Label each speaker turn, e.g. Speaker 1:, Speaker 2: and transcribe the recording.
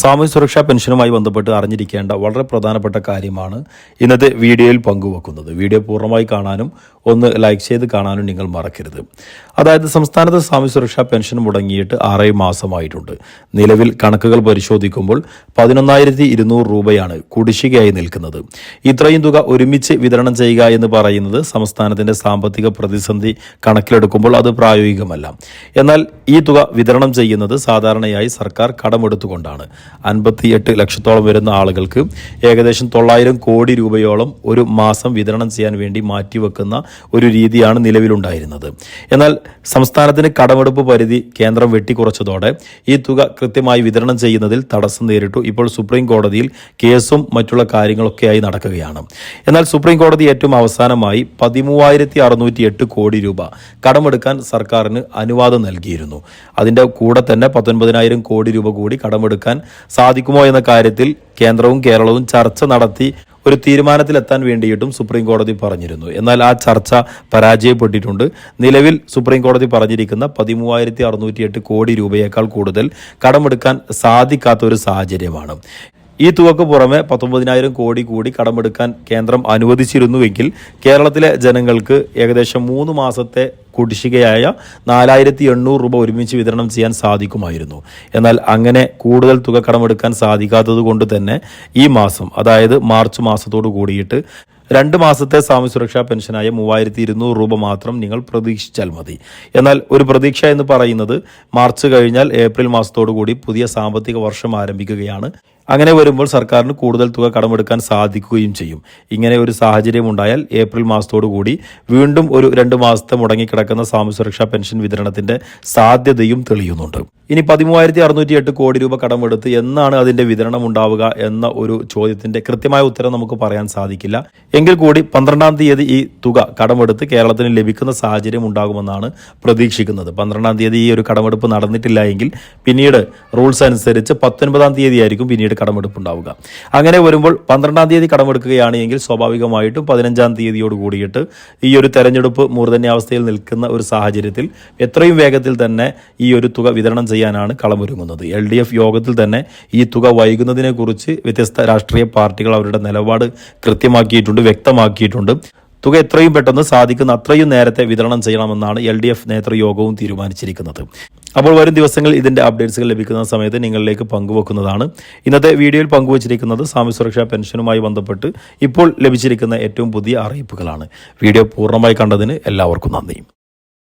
Speaker 1: സാമൂഹ്യ സുരക്ഷാ പെൻഷനുമായി ബന്ധപ്പെട്ട് അറിഞ്ഞിരിക്കേണ്ട വളരെ പ്രധാനപ്പെട്ട കാര്യമാണ് ഇന്നത്തെ വീഡിയോയിൽ പങ്കുവെക്കുന്നത്. വീഡിയോ പൂർണമായി കാണാനും ഒന്ന് ലൈക്ക് ചെയ്ത് കാണാനും നിങ്ങൾ മറക്കരുത്. അതായത് സംസ്ഥാനത്ത് സാമൂഹ്യ സുരക്ഷാ പെൻഷൻ മുടങ്ങിയിട്ട് ആറേ മാസമായിട്ടുണ്ട്. നിലവിൽ കണക്കുകൾ പരിശോധിക്കുമ്പോൾ പതിനൊന്നായിരത്തി ഇരുന്നൂറ് രൂപയാണ് കുടിശ്ശികയായി നിൽക്കുന്നത്. ഇത്രയും തുക ഒരുമിച്ച് വിതരണം ചെയ്യുക എന്ന് പറയുന്നത് സംസ്ഥാനത്തിന്റെ സാമ്പത്തിക പ്രതിസന്ധി കണക്കിലെടുക്കുമ്പോൾ അത് പ്രായോഗികമല്ല. എന്നാൽ ഈ തുക വിതരണം ചെയ്യുന്നത് സാധാരണയായി സർക്കാർ കടമെടുത്തുകൊണ്ടാണ്. അൻപത്തിയെട്ട് ലക്ഷത്തോളം വരുന്ന ആളുകൾക്ക് ഏകദേശം തൊള്ളായിരം കോടി രൂപയോളം ഒരു മാസം വിതരണം ചെയ്യാൻ വേണ്ടി മാറ്റിവെക്കുന്ന ഒരു രീതിയാണ് നിലവിലുണ്ടായിരുന്നത്. എന്നാൽ സംസ്ഥാനത്തിന് കടമെടുപ്പ് പരിധി കേന്ദ്രം വെട്ടിക്കുറച്ചതോടെ ഈ തുക കൃത്യമായി വിതരണം ചെയ്യുന്നതിൽ തടസ്സം നേരിട്ടു. ഇപ്പോൾ സുപ്രീം കോടതിയിൽ കേസും മറ്റുള്ള കാര്യങ്ങളൊക്കെയായി നടക്കുകയാണ്. എന്നാൽ സുപ്രീം കോടതി ഏറ്റവും അവസാനമായി പതിമൂവായിരത്തി അറുന്നൂറ്റി എട്ട് കോടി രൂപ കടമെടുക്കാൻ സർക്കാരിന് അനുവാദം നൽകിയിരുന്നു. അതിന്റെ കൂടെ തന്നെ പത്തൊൻപതിനായിരം കോടി രൂപ കൂടി കടമെടുക്കാൻ സാധിക്കുമോ എന്ന കാര്യത്തിൽ കേന്ദ്രവും കേരളവും ചർച്ച നടത്തി ഒരു തീരുമാനത്തിലെത്താൻ വേണ്ടിയിട്ടും സുപ്രീം കോടതി പറഞ്ഞിരുന്നു. എന്നാൽ ആ ചർച്ച പരാജയപ്പെട്ടിട്ടുണ്ട്. നിലവിൽ സുപ്രീം കോടതി പറഞ്ഞിരിക്കുന്ന പതിമൂവായിരത്തി അറുന്നൂറ്റി എട്ട് കോടി രൂപയേക്കാൾ കൂടുതൽ കടമെടുക്കാൻ സാധിക്കാത്ത ഒരു സാഹചര്യമാണ്. ഈ തുകക്ക് പുറമെ പത്തൊമ്പതിനായിരം കോടി കൂടി കടമെടുക്കാൻ കേന്ദ്രം അനുവദിച്ചിരുന്നുവെങ്കിൽ കേരളത്തിലെ ജനങ്ങൾക്ക് ഏകദേശം മൂന്ന് മാസത്തെ കുടിശ്ശികയായ നാലായിരത്തി എണ്ണൂറ് രൂപ ഒരുമിച്ച് വിതരണം ചെയ്യാൻ സാധിക്കുമായിരുന്നു. എന്നാൽ അങ്ങനെ കൂടുതൽ തുക കടമെടുക്കാൻ സാധിക്കാത്തത് കൊണ്ട് തന്നെ ഈ മാസം അതായത് മാർച്ച് മാസത്തോട് കൂടിയിട്ട് രണ്ട് മാസത്തെ സാമൂഹ്യ സുരക്ഷാ പെൻഷനായ മൂവായിരത്തി ഇരുന്നൂറ് രൂപ മാത്രം നിങ്ങൾ പ്രതീക്ഷിച്ചാൽ മതി. എന്നാൽ ഒരു പ്രതീക്ഷ എന്ന് പറയുന്നത് മാർച്ച് കഴിഞ്ഞാൽ ഏപ്രിൽ മാസത്തോടു കൂടി പുതിയ സാമ്പത്തിക വർഷം ആരംഭിക്കുകയാണ്. അങ്ങനെ വരുമ്പോൾ സർക്കാരിന് കൂടുതൽ തുക കടമെടുക്കാൻ സാധിക്കുകയും ചെയ്യും. ഇങ്ങനെ ഒരു സാഹചര്യം ഉണ്ടായാൽ ഏപ്രിൽ കൂടി വീണ്ടും ഒരു രണ്ട് മാസത്തെ മുടങ്ങിക്കിടക്കുന്ന സാമൂഹ്യ സുരക്ഷാ പെൻഷൻ വിതരണത്തിന്റെ സാധ്യതയും തെളിയുന്നുണ്ട്. ഇനി പതിമൂവായിരത്തി അറുന്നൂറ്റി എട്ട് കോടി രൂപ കടമെടുത്ത് എന്നാണ് അതിന്റെ വിതരണം ഉണ്ടാവുക എന്ന ഒരു ചോദ്യത്തിന്റെ കൃത്യമായ ഉത്തരം നമുക്ക് പറയാൻ സാധിക്കില്ല. എങ്കിൽ കൂടി പന്ത്രണ്ടാം തീയതി ഈ തുക കടമെടുത്ത് കേരളത്തിന് ലഭിക്കുന്ന സാഹചര്യം ഉണ്ടാകുമെന്നാണ് പ്രതീക്ഷിക്കുന്നത്. പന്ത്രണ്ടാം തീയതി ഈ ഒരു കടമെടുപ്പ് നടന്നിട്ടില്ല എങ്കിൽ പിന്നീട് റൂൾസ് അനുസരിച്ച് പത്തൊൻപതാം തീയതി ആയിരിക്കും പിന്നീട് കടമെടുപ്പ് ഉണ്ടാവുക അങ്ങനെ വരുമ്പോൾ പന്ത്രണ്ടാം തീയതി കടമെടുക്കുകയാണ് എങ്കിൽ സ്വാഭാവികമായിട്ടും പതിനഞ്ചാം തീയതിയോട് കൂടിയിട്ട് ഈ ഒരു തെരഞ്ഞെടുപ്പ് മൂർധന്യാവസ്ഥയിൽ നിൽക്കുന്ന ഒരു സാഹചര്യത്തിൽ എത്രയും വേഗത്തിൽ തന്നെ ഈ ഒരു തുക വിതരണം ചെയ്യാനാണ് കളമൊരുങ്ങുന്നത്. എൽ ഡി എഫ് യോഗത്തിൽ തന്നെ ഈ തുക വൈകുന്നതിനെക്കുറിച്ച് വ്യത്യസ്ത രാഷ്ട്രീയ പാർട്ടികൾ അവരുടെ നിലപാട് കൃത്യമാക്കിയിട്ടുണ്ട് വ്യക്തമാക്കിയിട്ടുണ്ട്. തുക എത്രയും പെട്ടെന്ന് സാധിക്കുന്ന അത്രയും നേരത്തെ വിതരണം ചെയ്യണമെന്നാണ് എൽ ഡി എഫ് നേതൃയോഗവും തീരുമാനിച്ചിരിക്കുന്നത്. അപ്പോൾ വരും ദിവസങ്ങളിൽ ഇതിന്റെ അപ്ഡേറ്റ്സുകൾ ലഭിക്കുന്ന സമയത്ത് നിങ്ങളിലേക്ക് പങ്കുവെക്കുന്നതാണ്. ഇന്നത്തെ വീഡിയോയിൽ പങ്കുവച്ചിരിക്കുന്നത് സാമൂഹ്യ സുരക്ഷാ പെൻഷനുമായി ബന്ധപ്പെട്ട് ഇപ്പോൾ ലഭിച്ചിരിക്കുന്ന ഏറ്റവും പുതിയ അറിയിപ്പുകളാണ്. വീഡിയോ പൂർണമായി കണ്ടതിന് എല്ലാവർക്കും നന്ദി.